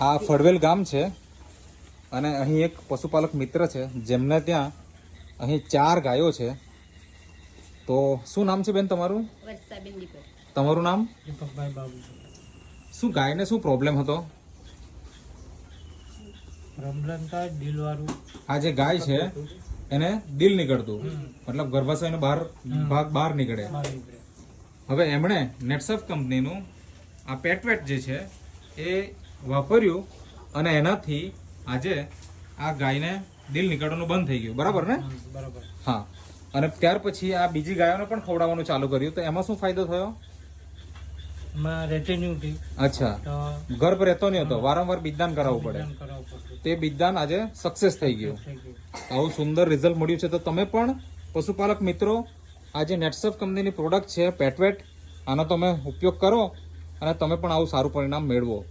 આ ફળવેલ ગામ છે અને અહીં એક પશુપાલક મિત્ર છે જેમને ત્યાં અહીં ચાર ગાયો છે. તો શું નામ છે બેન તમારું? તમારું નામ? શું ગાયને શું પ્રોબ્લેમ હતો? આ જે ગાય છે એને દિલ નીકળતું. મતલબ ગર્ભાશયનો બહાર ભાગ બહાર નીકળે. બહાર નીકળે. હવે એમણે નેટસફ કંપનીનું આ પેટવેટ જે છે એ વાપર્યું અને એનાથી આજે આ ગાયને દિલ નીકળવાનું બંધ થઈ ગયું. બરાબર ને? બરાબર. હા. અને ત્યાર પછી આ બીજી ગાયોને પણ ખવડાવવાનું ચાલુ કર્યું. તો એમાં શું ફાયદો થયો? અચ્છા. ગર્ભ રહેતો નહીં હતો. વારંવાર બીજદાન કરાવવું પડે. તે બીજદાન આજે સક્સેસ થઈ ગયું. થઈ ગયું. આવું સુંદર રિઝલ્ટ મળ્યું છે. તો તમે પણ પશુપાલક મિત્રો આ જે નેટસફ કંપનીની પ્રોડક્ટ છે પેટવેટ આનો તમે ઉપયોગ કરો અને તમે પણ આવું સારું પરિણામ મેળવો.